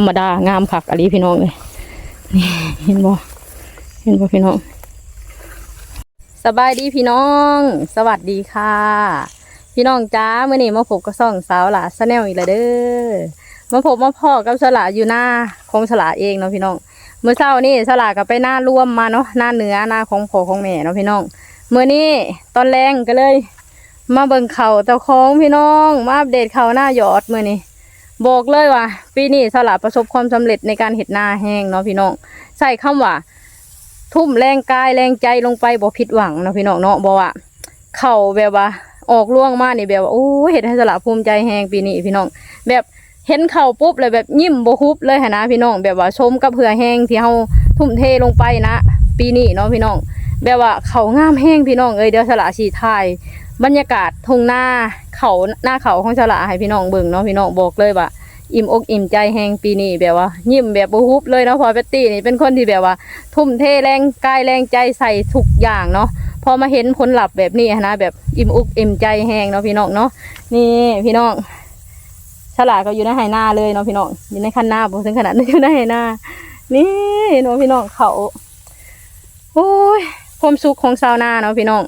ธรรมดางามคักอะไรพี่น้องเลยนี่เห็นบ่เห็นบ่พี่น้อง สบายดีพี่น้อง สวัสดีค่ะ พี่น้องจ้าเมื่อนี้มาพบกับซ่องสาวหลาสแนลอีกแล้วเด้อมาพบมาพ่อกับสลาอยู่หน้าของสลาเองเนาะพี่น้องเมื่อเช้านี่สลากับไปหน้าร่วมมาเนาะหน้าเหนือหน้าของพ่อของแม่เนาะพี่น้องเมื่อนี้ตอนแรงก็เลย มาเบิ่งเข่าเจ้าของพี่น้อง มาอัปเดตเข่าหน้าหยอดเมื่อนี้ บอกเลยว่าปีนี้สลาประสบความสำเร็จในการเห็ดหน้าแห้งเนาะพี่น้องใส่คำว่า ทุ่มแรงกายแรงใจลงไปบ่ผิดหวังเนาะพี่น้องเนาะบอกว่าเข่าแบบว่า ออกล่วงมานี่แบบว่าโอ้เห็ดให้สละภูมิใจแห้งปีนี้พี่น้อง แบบเห็นเข่าปุ๊บเลยแบบยิ้มบ่ฮุบเลยนะพี่น้องแบบว่าชมกับเผื่อแห้งที่เฮาทุ่มเทลงไปนะ ปีนี้เนาะพี่น้องแบบว่าเขางามแห้งพี่น้องเอ้ยเดี๋ยวสละสีไทาย บรรยากาศทงหน้าเขาหน้าเขาของสละให้พี่น้องเบิ่งเนาะพี่น้องบอกเลยว่าอิ่มอกอิ่มใจแหงปีนี้แบบว่า ยิ้มแบบบ่ฮุบเลยเนาะพอเปตตี้นี่เป็นคนที่แบบว่า ทุ่มเทแรงกายแรงใจใส่ทุกอย่างเนาะพอมาเห็นผลลัพธ์แบบนี้นะแบบอิ่มอกอิ่มใจแหงเนาะพี่น้องเนาะนี่พี่น้องฉลาดก็อยู่ในไหนาเลยเนาะพี่น้องอยู่ในคันหน้าบ่ถึงขนาดนั้อยู่ในไหนานี่เนาะพี่น้องเขาโอ้ยความสุขของชาวนาเนาะพี่น้อง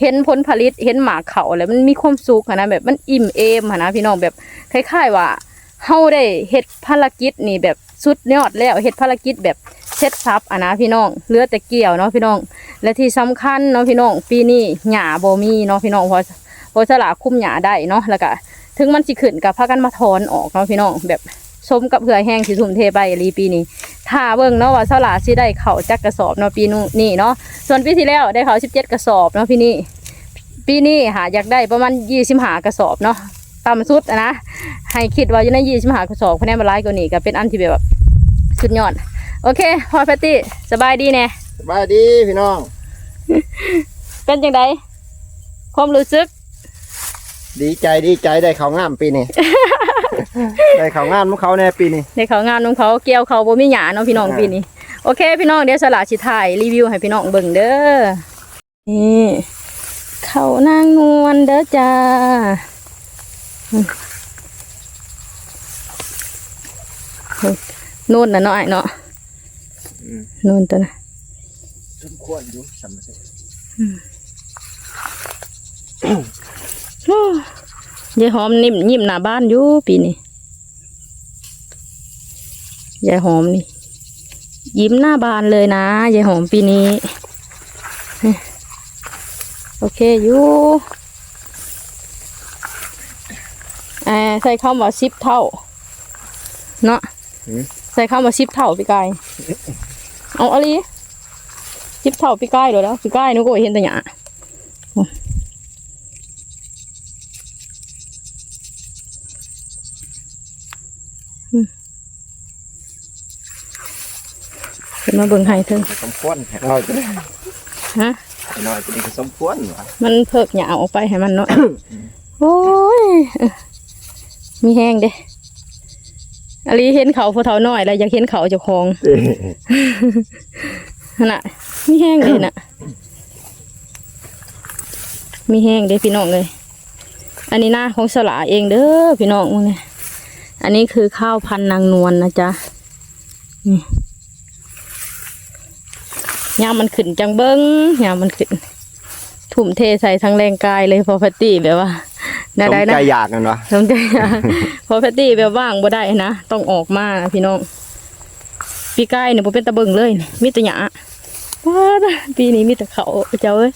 เห็นผลผลิตเห็นหมากเขาแล้วมันมีความสุขนะแบบมันอิ่มเอมนะพี่น้องแบบคล้ายๆว่าเฮาได้เฮ็ดภารกิจนี่แบบสุดยอดแล้วเฮ็ดภารกิจแบบเช็ดซับอะนะพี่น้องเลือแต่เกี่ยวเนาะพี่น้อง และที่สำคัญเนาะพี่น้องปีนี้หญ้าบ่มีเนาะพี่น้องเพราะเพราะสลาคุ้มหญ้าได้เนาะแล้วก็ถึงมันสิขึ้นกับพากันมาถอนออกเนาะพี่น้องแบบ สมกับเผื่อแห้งสิทุ่มเทไปอีหลีปีนี้ถ้าเบิ่งเนาะว่าสลาสิได้เข้าจักกระสอบเนาะปีนู้นนี่เนาะส่วนปีที่แล้วได้เข้า17กระสอบเนาะพี่นี่ปีนี้หาอยากได้ประมาณ25กระสอบเนาะต่ำสุดอะนะให้คิดว่าอยู่ใน25กระสอบคะแนนมาหลายกว่านี้ก็เป็นอันที่แบบสุดยอดโอเคพอแพตตี้สบายดีแน่สบายดีพี่น้อง เป็นจังไดความรู้สึก ดีใจดีใจได้เขาวงามปีนี้ ได้เขาวงามของเขาแน่ปีนี้ในเขางานของเขาเกี่ยวเขาบ่มีหยาเนาะพี่น้องอ่าปีนี้โอเค พี่น้องเดี๋ยวสละสิถ่ายรีวิวให้พี่น้องเบิ่งเด้อนี่เขานางนวลเด้อจ้าอืมนู่นน่ะเนาะไอ้เนาะนู่นตัวน่ะสมควรอยู่สมควรโอ้ ยายหอมนิ่มยิ้มหน้าบ้านอยู่ปีนี้ยายหอมนี่ ยิ้มหน้าบานเลยนะยายหอมปีนี้ โอเคอยู่เอ่อใส่คำว่าสิบเท่า เนาะใส่คำว่าสิบเท่าพี่กายเอาอะไรสิบเท่าพี่กายเดี๋ยวแล้วพี่กายนึกว่าเห็นแต่หยา เป็นมาเบิ่งให้เถอะสมควรให้น้อยก็ได้ฮะให้น้อยก็ดีก็สมควรว่ะมันเพิกหยาออกไปให้มันเนาะโอ้ยเออมีแห้งเด้อลีเห็นเขาพอเท่าน้อยแล้วอยากเห็นเขาเจ้าของนั่นน่ะมีแห้งเด้น่ะมีแห้งเด้พี่น้องเลยอันนี้หน้าของสลาเองเด้อพี่น้องมึงเนี่ยอันนี้คือข้าวพันธุ์นางนวลนะจ๊ะนี่ ยามมันขึ้นจังเบิ้งยามมันขึ้นทุ่มเทใส่ทั้งแรงกายเลยพอแพตตี้แบบว่าสน่ามได้ใจนะอยากกันวะสมใจอะพอแพตตี้แบบว่างบ่ได้นะต้องออกมานะพี่น้องปีกายเนี่ยบ่เป็นตะเบิงเลยนี่มีแต่หยาว้าดปีนี้มีแต่เขาเจ้าเอ้ย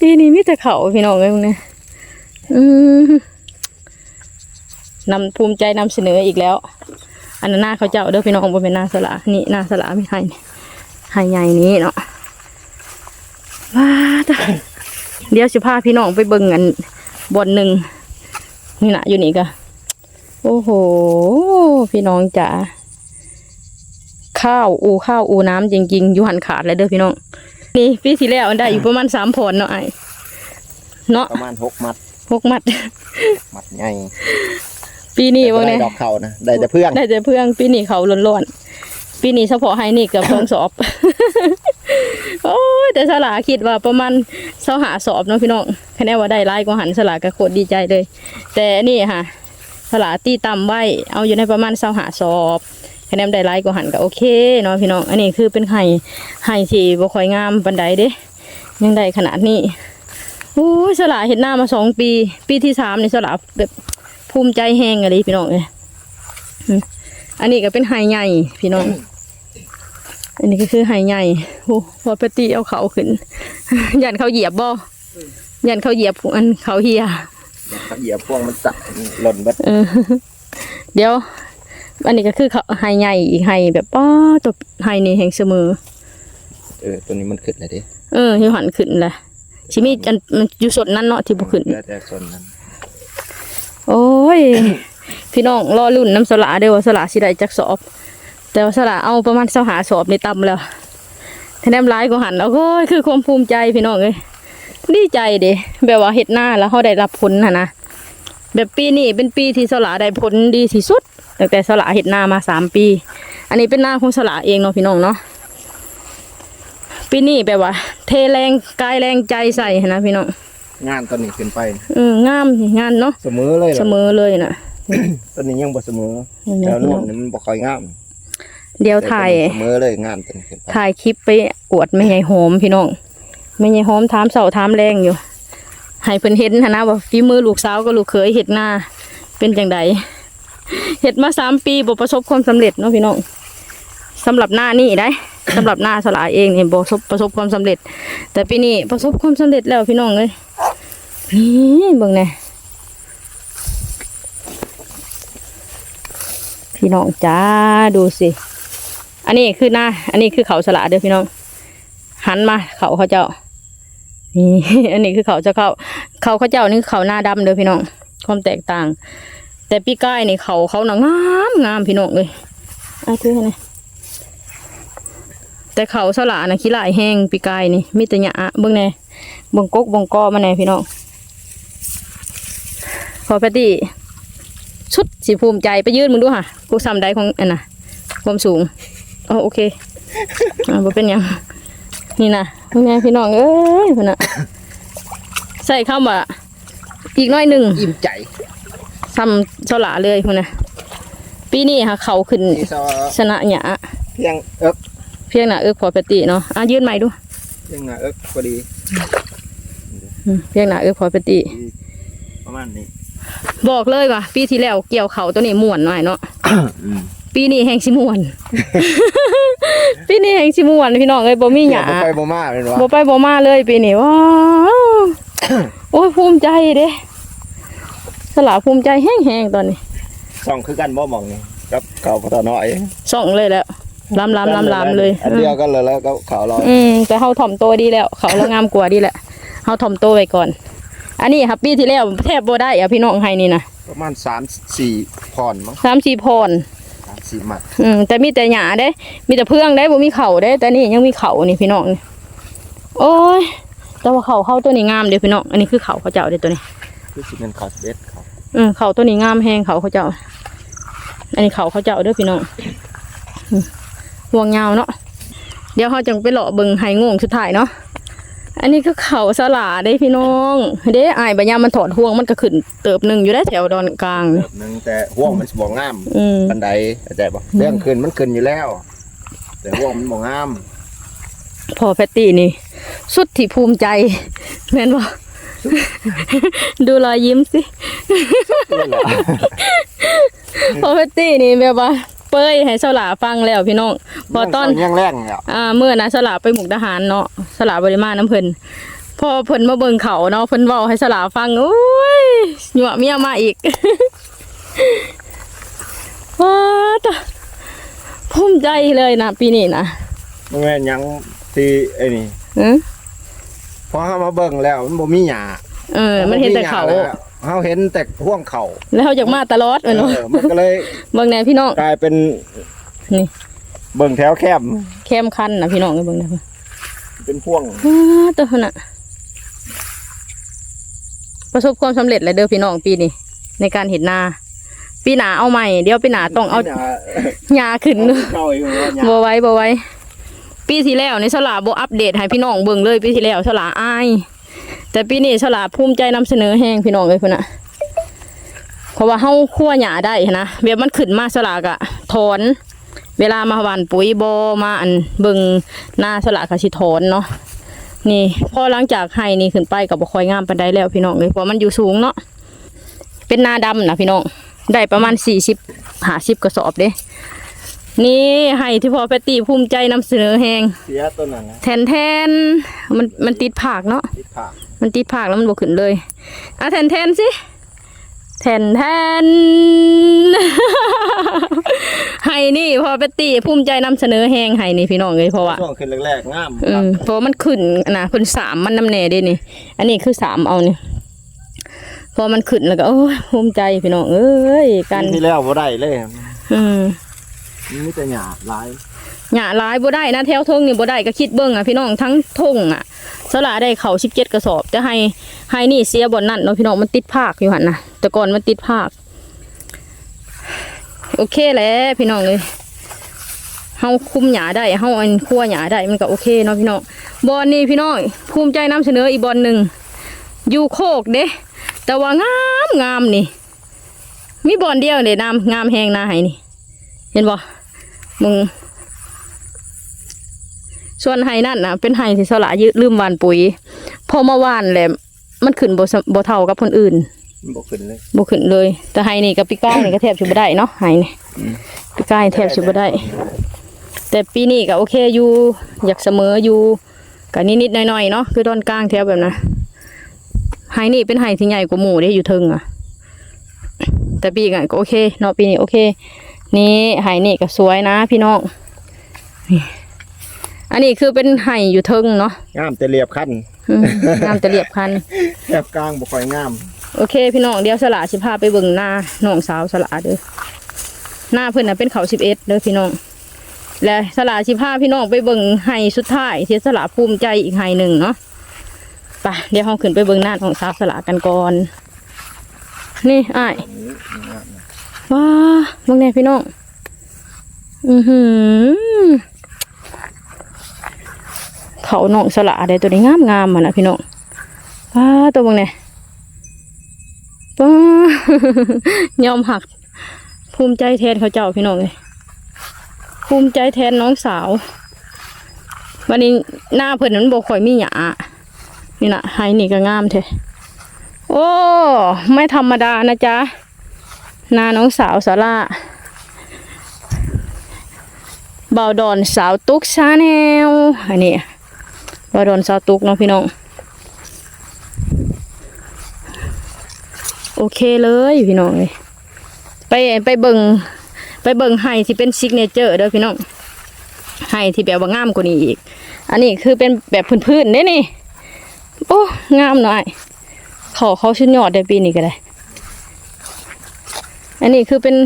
ปีนี้มีแต่เขาพี่น้องเอ้ยมึงเนี่ยอืมนำภูมิใจนำเสนออีกแล้ว อันนั้นหน้าเขาเจ้าเด้อพี่น้องบ่เป็นหน้าสละนี่หน้าสละไม่ให้นี่ให้ใหญ่นี้เนาะว้าดเดี๋ยวสิพาพี่น้องไปเบิ่งกันบอนหนึ่งนี่นะอยู่นี่ก็โอ้โห พี่น้องจ๋าข้าวอูข้าวอูน้ำจริงๆอยู่หันขาดเลยเด้อพี่น้อง นี่ปีที่แล้วอันได้อยู่ประมาณสามผลเนาะไอเนาะประมาณหกมัดหกมัด มัดใหญ่ ปีนี้แต่ว่าบ่ไงได้ดอกเขานะได้แต่เพื่องได้แต่เพื่องปีนี้เขาล้วนๆปีนี้เฉพาะให้นี่เกือบสองสอบ โอ้ยแต่สลาคิดว่าประมาณเสาหาสอบเนาะพี่น้องคะแนนว่าได้ไล่กว่าหันสลากก็โคตรดีใจเลย แต่อันนี่ค่ะสละตีต่ำไว้เอาอยู่ในประมาณเสาหาสอบคะแนนได้ไลายกว่าหันก็โอเคเนาะพี่น้องอันนี้คือเป็นไห่ไห่ที่บ่ค่อยงามปันใดเด้ยังได้ขนาดนี้โอ้ยสละเห็นหน้ามาสองปี ปีที่สามนี่สละแบบ ภูมิใจแห้งอะไรพี่น้องเลยอืมอันนี้ก็เป็นไห่ใหญ่พี่น้อง อันนี้ก็คือไห่ใหญ่โอ้พอปฏิเอาเขาขึ้น ยันเขาเหยียบบ่ยันเขาเหยียบอันเขาเฮียเหยียบพวงมันสักหล่นเบัดเออเดี๋ยว อันนี้ก็คือเขาไฮใหญ่อีกไฮแบบป้าตัวไฮนี่แห่งเสมอ เออตัวนี้มันขึ้นเลยดิเออที่หันขึ้นแหละชิมีอันมันอยู่สดนั้นเนาะที่บุขึ้นแล้วแต่ส่วนนั้น โอ้ย พี่น้องรอรุ่นน้ำสละเด้อว่าสละสิได้จักสอบ แต่ว่าสละเอาประมาณเสาหาสอบในตำแล้วแนนร้ายก็หันแล้วก็คือความภูมิใจพี่น้องเลยดีใจเด้แบบว่าเฮ็ดหน้าแล้วเขาได้รับผลนะนะแบบปีนี้เป็นปีที่สละได้ผลดีที่สุดตั้งแต่สละเฮ็ดหน้ามาสามปี อันนี้เป็นหน้าของสละเองเนาะพี่น้องเนาะปีนี้แบบว่า เทแรงกายแรงใจใส่นะพี่น้อง งานตัวนี้ขึ้นไปเอองามงานเนาะเสมอเลยเสล่ะมอเลยนะตัวนี้ยังบ่เสมอนี่นะแล้วพี่โน่น้อนงนี่มันบ่ค่อยงามเดี๋ยวถ่ายเสมอเลยงานตัวนี้ขึ้นไปถ่ายคลิปไปอวดแม่ใหญ่หอมพี่น้องแม่ใหญ่หอมถามเสาถามแรงอยู่ให้เพิ่นเห็นหั้นนะว่าฝีมือลูกสาวกับลูกเขยเฮ็ดหน้าเป็นจังใดเฮ็ดมาสามปีบ่ประสบความสำเร็จเนาะพี่น้องสำหรับหน้านี่ได้ สำหรับหน้าสลาเองเนี่บ่ประสบประสบความสำเร็จ แต่ปีนี้ประสบความสำเร็จแล้วพี่น้องเอ้ยนี่เบิ่งแน่พี่น้องจ้าดูสิ อันนี้คือหน้า อันนี้คือเขาสละเด้อพี่น้อง หันมาเขาเขาเจ้า นี่อันนี้คือเขาเจ้าเขาเขาเขาเจ้านี่คือเขาหน้าดำเด้อพี่น้อง ความแตกต่าง แต่ปีก้ายนี่เขาเขาหนังงามงามพี่น้องเลยอะคือไง แต่เขาสละนะขี้ลายแห้งปีกายนี่มีแต่หยาเบิ่งแน่เบิ่งกกเบิ่งกอมาแน่พี่น้องพอพอดีชุดสีภูมิใจไปยืนมึงดูค่ะกูซ้ำได้ของอันน่ะความสูงอ๋อโอเคอ่าบ่เป็นหยังนี่นะนี่ไงพี่น้องเอ้ยพุ่นน่ะใส่คำว่าอีกหน้อยหนึ่งอิ่มใจซ้ำเสาหลาเลยพุ่นน่ะปีนี้ค่ะเขาขึ้นที่ซอชนะหยาเพียงเอิกเพียงหน่ะเอิกพอปติเนาะอะยืนใหม่ดูเพียงหน้าเอิกพอดีอืมเพียงหน่ะเอิกพอปติประมาณนี้บอกเลยว่าปีที่แล้วเกี่ยวเขาตัวนี้ม่วนหน่อยเนาะอืมปีนี้แห่งสิม่วน ปีนี้แห่งสิม่วนพี่น้องเอ้ยบ่มีหยาบ่ไปบ่มาเป็นวะบ่ไปบ่มาเลยปีนี้ว้าวโอ้ยภูมิใจเด้สละภูมิใจแห้งๆตอนนี้ส่องคือกันบ่หมองนี่กับเขาพอตน้อยส่องเลยแล้ว ลำลำลำลำเลยอันเดียวกันเลยแล้วก็เขาเราอืมแต่เฮาถ่อมโตวดีแล้ว เขาเรางามกว่าดีแหละเฮาถ่อมโตวไว้ก่อน อันนี้ครับปีที่แล้วแทบบ่ได้อะพี่น้องให้นี่นะประมาณ3 4พรมั้งสามสี่พร3 4หมัดอืมแต่มีแต่หญ้าเด้ มีแต่เพื่องได้บ่มีเขาเด้ แต่นี่ยังมีเขานี่พี่น้องนี่โอ้ยแต่ว่าเขาเข้าตัวนี้งามเด้อพี่น้องอันนี้คือเขาเขาเจ้าเด้อตัวนี้คือสิเป็นเขาเด็ดเขาอืมเขาตัวนี้งามแฮงเขาเขาเจ้า อันนี้เขาเขาเจ้าเด้อพี่น้องอืม ห่วงยาวเนาะเดี๋ยวเขาจังไปเลาะเบิ่งไห้งวงสุดท้ายเนาะอันนี้ก็เขาสลาได้พี่น้อง เด้อายบัญญามมันถอดห่วงมันก็ขึ้นเติบหนึ่งอยู่ได้แถวดอนกลางนี่แบบนึงแต่ห่วงมันสิบ่งามอืมบันไดเข้าใจบ่เรื่องขึ้นมันขึ้นอยู่แล้ว แต่ห่วงมันบ่งาม พอแพตตี้นี่ สุดที่ภูมิใจแม่นบ่ ดูรอยยิ้มสิ พอแพตตี้นี่แบบว่า เป้ยให้สลาฟังแล้วพี่น้องพอตอนยังแรงแล้วอ่าเมื่อนะสลาไปหมุกทหารเนาะสลาบริมาน้ำเพิ่นพอเพิ่นมาเบิ่งเขาเนาะเพิ่นเว้าให้สลาฟังโอ้ยหยั่วเมียมาอีกว้าตะภูมิใจเลยนะปีนี้นะมันแม่นหยังที่ไอ้นี่อือพอเฮามาเบิ่งแล้วมันบ่มีหญ้าเออ มันเห็นแต่เขาบ่มีหญ้แล้ว เฮาเห็นแต่ห่วงเขาแล้วเขาอยากมาตลอดเอแม่นบ่อมันก็เลยเบิ่งแหน่พี่น้องกลายเป็นนี่เบิ่งแถวแคบเข้มคันนะพี่น้องเบิ่งแหน่เป็นพ่วงว้าตัวน่ะประสบความสำเร็จเลยเด้อพี่น้องปีนี้ในการเห็นนาปีหนาเอาใหม่เดี๋ยวปีหนาต้องเอาหญ้าหญ้าขึ้นเข้าอีกว่าหญ้าบ่ไว้บ่ไว้ปีที่แล้วนี่สลาบ่อัปเดตให้พี่น้องเบิ่งเลยปีที่แล้วสลาอาย แต่ปีนี้สลาภูมิใจนำเสนอแห้งพี่น้องเลยพุ่นะเพราะว่าเฮาคั่วหญ้าได้นะแบบมันขึ้นมาสลากอะถอน เวลามาหวานปุ๋ยโบมาอันเบิ่งหน้าสลากก็สิถอนเนาะนี่พอหลังจากให้นี่ขึ้นไปก็บ่ค่อยงามปานใดแล้วพี่น้องเลยเพราะมันอยู่สูงเนาะเป็นนาดำนะพี่น้องได้ประมาณ40 50กระสอบเด้ นี่ให้ที่พอแพตตี้ภูมิใจนำเสนอแฮงเสียต้นนั้นนะแทนแทนมันมันติดผักเนาะติดผักมันติดผักแล้วมันบวขึ้นเลยอะแทนแทนสิแทนแทน ให้นี่พอเปตตี้ภูมิใจนำเสนอแหงให้นี่พี่น้องเลยเพราะว่าช่วงขึ้นแรกๆงามอืมเพราะมันขึ้นนะขึ้นสามมันน้ำแน่เด้นี่ อันนี้คือสามเอานี่พอมันขึ้นแล้วก็โอ้ยภูมิใจพี่น้องเอ้ยกักันนที่แล้วบ่ได้เลยอืม มีแต่หยาหลายหยาหลายบ่ได้นะแถวทงนี่บ่ได้ก็คิดเบิ่งอะพี่น้องทั้งทงอะสละได้เข่า17กระสอบแต่ให้ให้นี่เสียบ่อนนั่นเนาะพี่น้องมันติดภาคอยู่หันนะแต่ก่อนมันติดภาคโอเคแล้วพี่น้องเลยเฮาคุมหยาได้เฮาอันคั่วหยาได้มันก็โอเคเนาะพี่น้องบอลนี่พี่น้องภูมิใจนำเสนออีบอลหนึ่งอยู่โคกเด้แต่ว่างามงามนี่ มีบอลเดียวเลยน้ำงามแหงนาให้นี่ เห็นบ่ มึง ส่วนไห้นั่นนะเป็นไห้ที่สละยืลืมหวานปุ๋ยพอมาหวานแหละมันขึ้นบ่สบ่เท่ากับคนอื่นบ่ขึ้นเลยบ่ขึ้นเลย แต่ไห้นี่กับปีก้ายนี่ก็แทบสิบ่ได้เนาะไห้นี่ปีก้ายแทบสิบ่ได้ แต่ปีนี้ก็โอเคอยู่อยากเสมออยู่ก็นิดๆหน่อยๆเนาะคือตอนกลางแถวแบบนั้นไห้นี่เป็นไห้ที่ใหญ่กว่าหมู่เด้อยู่เทิงอะ แต่ปีกันก็โอเคเนาะปีนี้โอเค นี่ไห้นี่ก็สวยนะ พี่น้องนี่อันนี้คือเป็นไห้อยู่เทิงเนาะงามแต่เรียบคันอืมงามแต่เรียบคันแถบกลางบ่ค่อยงามโอเค พี่น้องเดี๋ยวสละสิพาไปเบิ่งหน้าน้องสาวสละเด้อหน้าเพิ่นน่ะเป็นเขาสิบเอ็ดเด้อพี่น้อง และสละสิพาพี่น้องไปเบิ่งไห้สุดท้ายที่สละภูมิใจอีกไห้หนึ่งเนาะไปเดี๋ยวเราขึ้นไปเบิ่งหน้าของสาวสละกันก่อน นี่อ้าย ว้าบิ่งแน่พี่น้อง อือหือเขาน้องสละได้ตัวนี้งามงามมันนะพี่น้องว้าตัวบิ่งแน่ป้ายอมหัก ภูมิใจแทนเขาเจ้าพี่น้องเลยภูมิใจแทนน้องสาว วันนี้หน้าเพิ่นนั้นบอกข่อยมีหยานี่นะไฮนี่ก็งามเทโอ้ ไม่ธรรมดานะจ๊ะ นาน้องสาวสาราเบาดอนสาวตุ๊กชาแนลอันนี้เบาดอนสาวตุ๊กเนาะพี่น้อง โอเคเลยพี่น้องเลยไปไปเบิงไปเบิงไห้ที่เป็นซิกเนเจอร์เด้อพี่น้องไห้ที่แบบว่างามกว่านี้อีก อันนี้คือเป็นแบบพื้นๆเด้นี่ โอ้ งามหน่อยขอเขาชุดยอดได้ปีนี้ก็ได้ อันนี้คือเป็น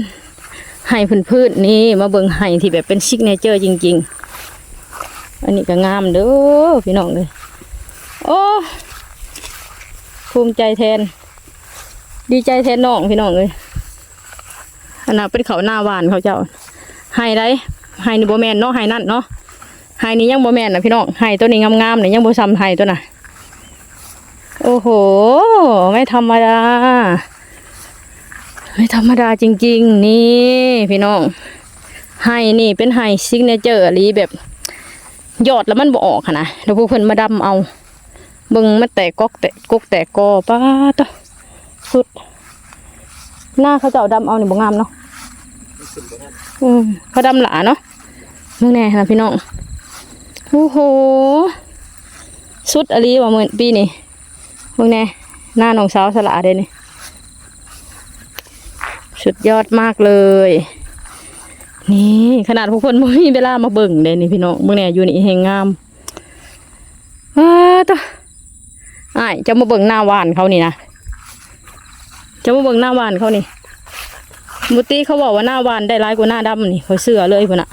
ไห้พื้นๆนี่มาเบิงไห้ที่แบบเป็นซิกเนเจอร์จริง ๆ อันนี้ก็งามเด้อพี่น้องเลยโอ้ภูมิใจแทน ดีใจแทนน้องพี่น้องเลยอันนั้นเป็นเขาหน้าหวานเขาเจ้าไฮได้ไฮนี่โบแมนเนาะไฮนั่นเนาะไฮนี้ยังโบแมนนะพี่น้องไฮตัวนี้งามๆเนี่ยยังโบซ้ำไฮตัวน่ะโอ้โห ไม่ธรรมดา ไม่ธรรมดาจริง ๆ นี่ พี่น้องไฮนี่เป็นไฮซิกเนเจอร์ลีแบบยอดแล้วมันบ่ออกนะเดี๋ยวพวกเพิ่นมาดำเอาเบิ่งมันแตกกอกแตกกกแตกกอป้าตะสุด หน้าเขาเจ้าดำเอาหนึ่งบงามเนาะอืมเขาดำหลาเนาะมึงแน่นะพี่น้องโอ้โหสุดอะไรวะเหมือนปีนี้มึงแน่หน้าน้องสาวสละเด้นี่ สุดยอดมากเลย นี่ขนาดพวกคนไม่มีเวลามาเบิ่งเลยนี่พี่น้องมึงแน่อยู่นี่เฮงงามว้าตะอ้ายจะมาเบิ่งหน้าวานเขานี่นะจะมาเบิ่งหน้าวานเขานี่มุตี้เขาบอกว่าหน้าวานได้ร้ายกว่าหน้าดำนี่เขาเสือเลยพุ่นอะ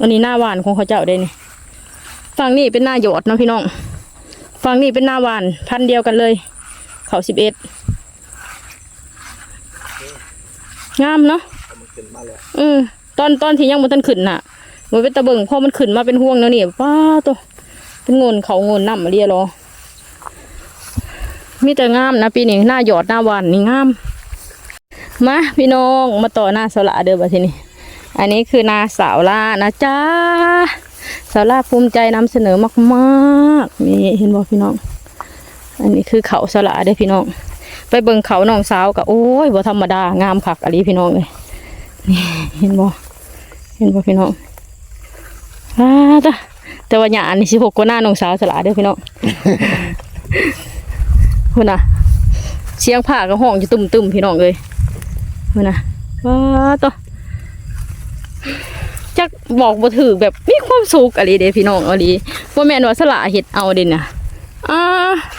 อันนี้หน้าวานของเขาเจ้าได้นี่ฝั่งนี้เป็นหน้าหยอดนะพี่น้องฝั่งนี้เป็นหน้าวาน พันเดียวกันเลย เขาสิบเอ็ด งามเนาะมันขึ้นมาแล้วอืมตอนตอนที่ยังมันทันขึ้นน่ะมันเป็นตะเบิงพอมันขึ้นมาเป็นห่วงแล้วนี่ป้าตัวเป็นงนเขางนน้ำมาเรียรอมีแต่งามนะปีนี้หน้าหยอดหน้าหวานนี่งามมาพี่น้องมาต่อหน้าสละเด้อบัดทีนี้อันนี้คือนาสาวลานะจ้าสาวลาภูมิใจนำเสนอมากๆนี่เห็นบ่พี่น้อง อันนี้คือเขาสละเด้อพี่น้อง ไปเบิ่งเขาน้องสาวก็โอ้ยบ่ธรรมดางามคักอะลีพี่น้องเลยนี่เห็นบ่เห็นบ่พี่น้องอ้าตะแต่ว่าหยาอันนี้สิหกกว่าหน้าน้องสาวสละเด้อพี่น้องพุ่นน่ะเสียงผ้าก็ห้องอยู่ตุ่มๆพี่น้องเลยพุ่นน่ะว้าต่อจักบอกบ่ถือแบบมีความสุขอะไรเด้พี่น้องอาดีว่าแม่นว่าสละเฮ็ดเอาเด่นน่ะอ่า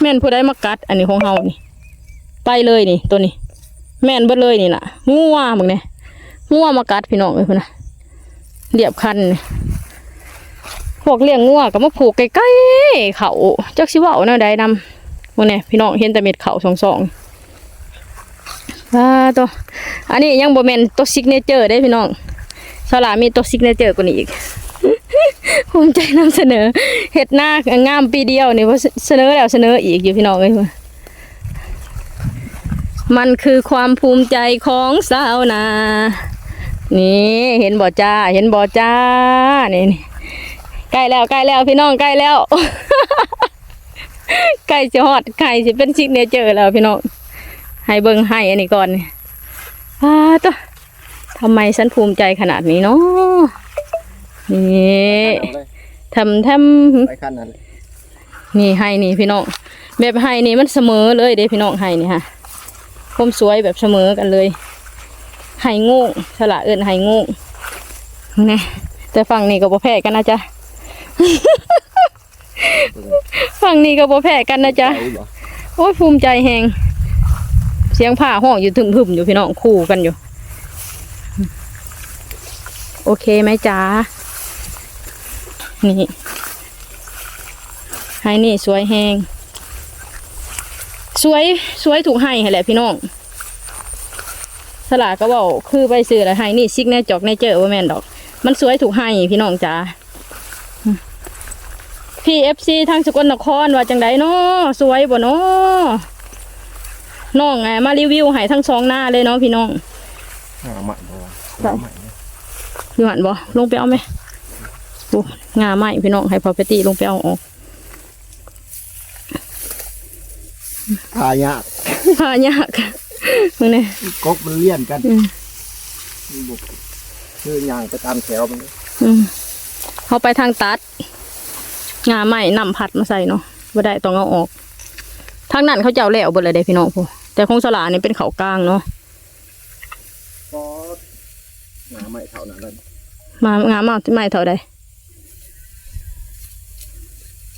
แม่นผู้ใดมากัด อันนี้ของเฮานี่ ไปเลยนี่ตัวนี้ แม่นเบิดเลยนี่นะงัวมึงเนี่ยงัวมากัดพี่น้องเลยพุ่นน่ะเรียบคันพวกเลี้ยงงัวก็มาผูกใกล้ๆเขาจักสิว้าแนวใดนำมึงเนี่ยพี่น้องเห็นแต่เม็ดเขาสองๆว้าตัวอันนี้ยังบ่แมนตัวซิกเนเจอร์ได้พี่น้องสลามีตัวซิกเนเจอร์กว่านี้อีกภูมิใจนำเสนอเฮ็ดหน้างามปีเดียวนี่ว่าเสนอแล้วเสนออีกอยู่พี่น้องเอ้ย มันคือความภูมิใจของสาวนา นี่เห็นบ่จ้า เห็นบ่จ้านี่นี่ใกล้แล้วใกล้แล้วพี่น้องใกล้แล้วใกล้จะฮอดใกล้สิเป็นซิกเนเจอร์แล้วพี่น้องให้เบิ่งให้อันนี้ก่อนนี่อ้าตัวทำไมฉันภูมิใจขนาดนี้เนาะนี่เอาเลยทำทไปขั้นนั้นเลยำนี่ให้นี่พี่น้องแบบให้นี่มันเสมอเลยเด้พี่น้องให้นี่ฮะ ผมสวยแบบเสมอกันเลยให้โง่งฉลาเอินให้โง่งนี่แต่ฝั่งนี้ก็บ่แพ้กันนะจ๊ะฝั่งนี้ก็บ่แพ้กันนะจ๊ะโอ้ยภูมิใจแหงเสียงผ้าห้องอยู่ถึงถึมอยู่พี่น้องคู่กันอยู่ โอเคไหมจ๊ะนี่ให้นี่สวยแหงสวยสวยถูกให้แหละพี่น้อง สลากก็บอกคือไปซื้อแล้วให้นี่ซิกแน่จอกแน่เจอว่าแม่นดอก มันสวยถูกให้พี่น้องจ้าพี่เอฟซีทางสกลนครว่าจังไดเนาะสวยบ่เนาะน้องไงมารีวิวให้ทั้งสองหน้าเลยเนาะพี่น้องหาใหม่บ่วะได้หาใหม่เนี่ยพี่หวานบ่ลงไปเอาไหมโอ้งาไหมพี่น้องให้พอไปตีลงไปเอาออกหายากหายาก มึงเนี่ยกบมันเลี่ยนกันอืมมันบุกคือย่างไปตามแถวมันอืมเขาไปทางตัดงาไหมนำผัดมาใส่เนาะบ่ได้ต้องเอาออก ทางนั้นเขาเจ้าแล้วเบิดเลยเด้พี่น้องพูแต่คงสลานี่เป็นเขากลางเนาะก็หาใหม่เท่านั้นเลยมางามาไม่เท่าใด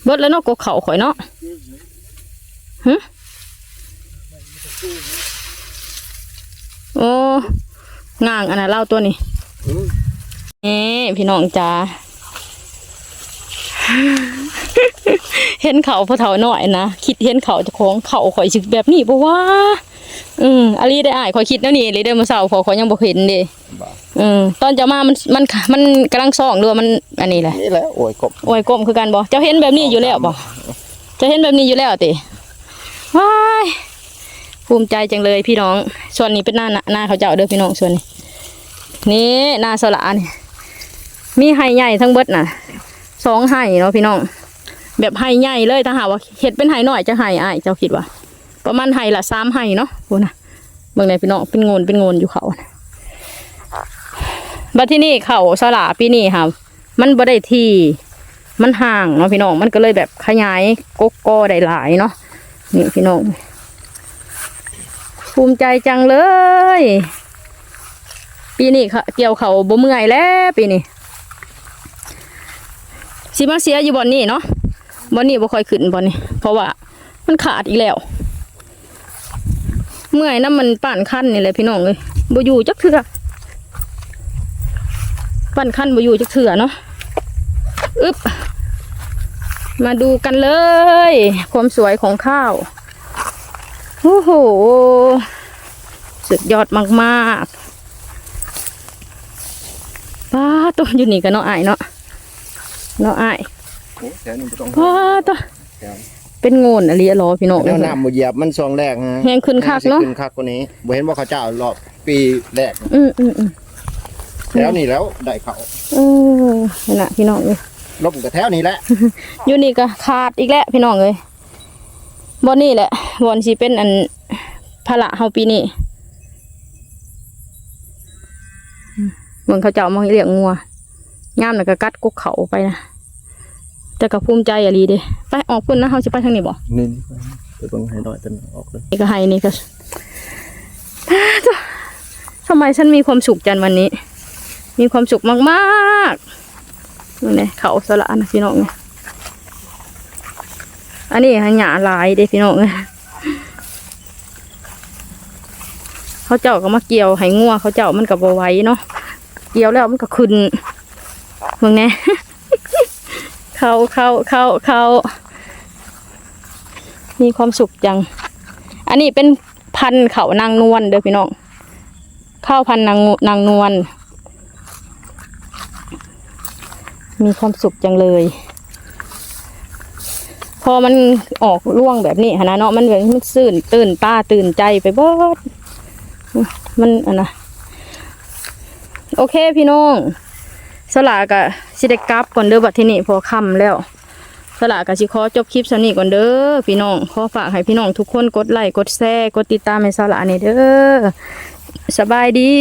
เบิดแล้วเนาะกกเขาข่อยเนาะฮะโอ้ ง่างอันนั้นเล่าตัวนี้อืมนี่พี่น้องจ้าเห็นเขาพอเถาหน่อยนะคิดเห็นเขาเจะของเขาข่อยสิแบบนี้ปะว่า อืมอาลีได้อ่ายข่อยคิดแล้วนี่เลยเดินมาเศร้าพอข่อยยังบ่เห็นเด้บ่าอืมตอนจะมามันมันมันกำลังส่องด้วยมันอันนี้แหละนี่แหละโอ้ยกบโอ้ยกลมคือกันบ่เจ้าเห็นแบบนี้อยู่แล้วบ่เจะเห็นแบบนี้อยู่แล้วติว้าย ภูมิใจจังเลยพี่น้องส่วนนี้เป็นหน้าหน้าเขาเจ้าเด้อพี่น้องส่วนนี้ นี่หน้าสละนี่มีไห่ใหญ่ทั้งเบิดน่ะสองไห่เนาะพี่น้อง แบบไห่ใหญ่เลยถ้าหาว่าเห็ดเป็นไห่น้อยจะไห่อ้ายเจ้าคิดว่า ประมาณไห่ละสามไห่เนาะโอ้นะเบิ่งในพี่น้องเป็นโงนเป็นโงนอยู่เขาบัดที่นี่เขาสละปีนี้ค่ะมันบ่ได้ที่มันห่างเนาะพี่น้องมันก็เลยแบบขยายกกกอได้หลายเนาะนี่พี่น้อง ภูมิใจจังเลย ปีนี้ค่ะเกี่ยวเขาบ่เมื่อยแล้วปีนี้สิมาเสียอยู่บอนนี้เนาะบอนนี้บ่ค่อยขึ้นบอนนี้เพราะว่ามันขาดอีกแล้ว เมื่อยน้ำมันปั่นขั้นนี่แหละพี่น้องเลยบ่อยู่จักเถื่อปั่นขั้นบ่อยู่จักเถื่อเนาะอึบมาดูกันเลย ความสวยของข้าว โอ้โห สุดยอดมากๆป้าตัวอยู่นี่กันเนาะอายเนาะเนาะอายโอ้แถวนี้บ่ต้องป้าตัวแถวเป็นโงนอะไรอะรอพี่น้องแนวน้ำบ่เหยียบมันซองแรกฮะแหงขึ้นคักเนาะขึ้นคักกว่านี้บ่เห็นว่าเขาเจ้ารอบปีแรก อืมอืมอืมแถวนี้แล้วได้เขาเออนั่นน่ะพี่น้องเอ้ยลบกับแถวนี้แหละอยู่นี่ก็ขาดอีกแล้วพี่น้องเอ้ย บอนนี่แหละบอนสิเป็นอันพละเฮาปีนี้อืมเหมือนเขาเจ้ามาเลี้ยงงัวงามแล้วก็กัดกุกเขาไปนะแต่ก็ภูมิใจอะลีเด้ไปออกพุ่นนะเฮาสิไปทางนี้บ่นี่ไปเบิ่งให้น้อยจนออกเลยนี่ก็ให้นี่ก็ทำไมฉันมีความสุขจันวันนี้ มีความสุขมากๆนี่ไงเขาสละนะพี่น้องไง อันนี้หายาลายเด้พี่น้องเขาเจ้าก็มาเกี่ยวให้งัวเขาเจ้ามันกับบไว้เนาะเกี่ยวแล้วมันก็ขึ้นมึงไงเขาเขาเขาเขามีความสุขจัง อันนี้เป็นพันเขานางนวลเด้อพี่น้องข้าวพันนางนางนวลมีความสุขจังเลย พอมันออกร่วงแบบนี้นนะเนาะมันแบบมันซื่นตื่นตาตื่นใจไปเบิดมันอันนะโอเคพี่น้องสลากะสิได้กลับก่อนเด้อบัดที่นี่พอค่ำแล้วสละกสิขอจบคลิปสนี้ก่อนเด้อพี่น้องขอฝากให้พี่น้องทุกคนกดไลค์กดแชร์กดติดตามให้สละนี่เด้อสบายดี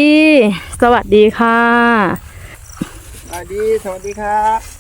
สวัสดีค่ะสวัสดีสวัสดีครับ